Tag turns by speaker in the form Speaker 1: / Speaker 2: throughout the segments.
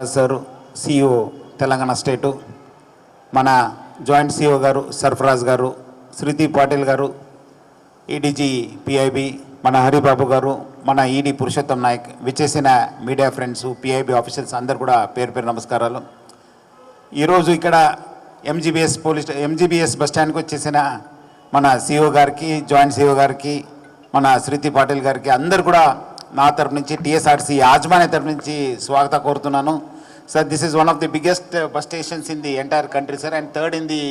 Speaker 1: Sir CEO Telangana state మన joint CEO గారు సర్ఫరాజ్ గారు శృతి పాటిల్ గారు ఈడీజీ పిఐబి మన హరిబాబు గారు మన ఈడీ పురుషోత్తం నాయక్ విచ్చేసిన మీడియా ఫ్రెండ్స్ పిఐబి ఆఫీసర్స్ అందరు కూడా పేరు పేరు నమస్కారాలు. ఈరోజు ఇక్కడ ఎంజీబీఎస్ పోలీస్ ఎంజీబీఎస్ బస్ స్టాండ్కి వచ్చేసిన మన సిఇఓ గారికి జాయింట్ సిఇఓ గారికి మన శృతి పాటిల్ గారికి అందరు కూడా నా తరపు నుంచి టీఎస్ఆర్సీ యాజమాన్య తరపు నుంచి స్వాగత కోరుతున్నాను. Sir this is one of the biggest bus stations in the entire country sir and third in the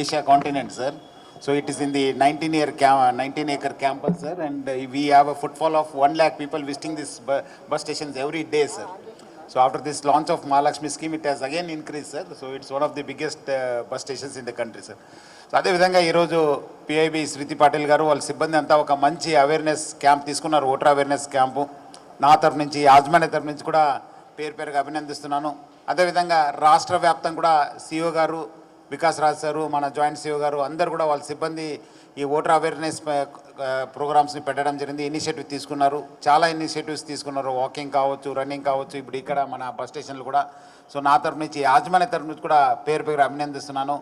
Speaker 1: Asia continent sir so it is in the nineteen year క్యా nineteen acre campus sir and we have a footfall of one lakh people visiting this bus stations every day sir So after this launch of Mahalakshmi scheme, it has again increased, sir. So it's one of the biggest uh, bus stations in the country, sir. So అదేవిధంగా ఈరోజు PIB శృతి పాటిల్ గారు వాళ్ళ సిబ్బంది అంతా ఒక మంచి awareness camp తీసుకున్నారు voter awareness camp నా తరఫు నుంచి యాజమాన్య తరఫు నుంచి కూడా పేరు పేరుగా అభినందిస్తున్నాను అదేవిధంగా రాష్ట్ర వ్యాప్తం కూడా సిఇఓ గారు వికాస్ రాజ్ సారు మన జాయింట్ సిఇఓ గారు అందరు కూడా వాళ్ళ సిబ్బంది ఈ ఓటర్ అవేర్నెస్ ప్రోగ్రామ్స్ని పెట్టడం జరిగింది. ఇనిషియేటివ్ తీసుకున్నారు. చాలా ఇనిషియేటివ్స్ తీసుకున్నారు. వాకింగ్ కావచ్చు రన్నింగ్ కావచ్చు. ఇప్పుడు ఇక్కడ మన బస్ స్టేషన్లు కూడా. సో నా తరపు నుంచి యాజమాన్య తరపు నుంచి కూడా పేరు పేరు అభినందిస్తున్నాను.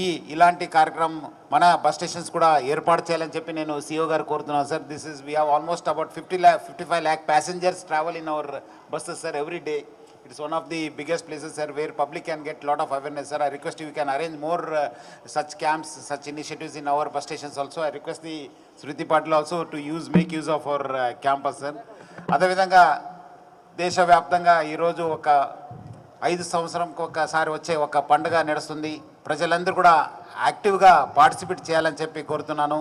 Speaker 1: ఈ ఇలాంటి కార్యక్రమం మన బస్ స్టేషన్స్ కూడా ఏర్పాటు చేయాలని చెప్పి నేను సిఓ గారు కోరుతున్నాను. Sir this is we have almost about fifty lakh fifty five lakh passengers travel in our buses sir every day it's one of the biggest places sir where public can get lot of awareness sir I request you can arrange more such camps such initiatives in our bus stations also I request the Shruti Patil also to use make use of our campus sir అదేవిధంగా దేశవ్యాప్తంగా ఈరోజు ఒక ఐదు సంవత్సరంకి ఒకసారి వచ్చే ఒక పండుగ నడుస్తుంది. ప్రజలందరూ కూడా యాక్టివ్గా పార్టిసిపేట్ చేయాలని చెప్పి కోరుతున్నాను.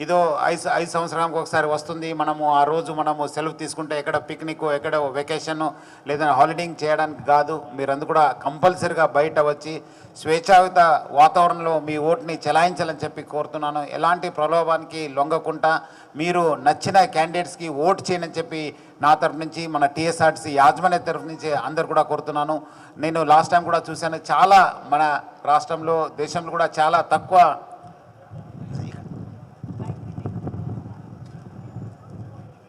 Speaker 1: ఇదో ఐదు ఐదు సంవత్సరానికి ఒకసారి వస్తుంది. మనము ఆ రోజు మనము సెలవు తీసుకుంటే ఎక్కడ పిక్నిక్ ఎక్కడ వెకేషన్ లేదా హాలిడేయింగ్ చేయడానికి కాదు. మీరందరూ కూడా కంపల్సరిగా బయట వచ్చి స్వేచ్ఛాయుత వాతావరణంలో మీ ఓటుని చెలాయించాలని చెప్పి కోరుతున్నాను. ఎలాంటి ప్రలోభానికి లొంగకుండా మీరు నచ్చిన క్యాండిడేట్స్కి ఓటు చేయనని చెప్పి నా తరఫు నుంచి మన టీఎస్ఆర్టీసీ యాజమాన్య తరఫు నుంచి అందరు కూడా కోరుతున్నాను. నేను లాస్ట్ టైం కూడా చూశాను చాలా మన రాష్ట్రంలో దేశంలో కూడా చాలా తక్కువ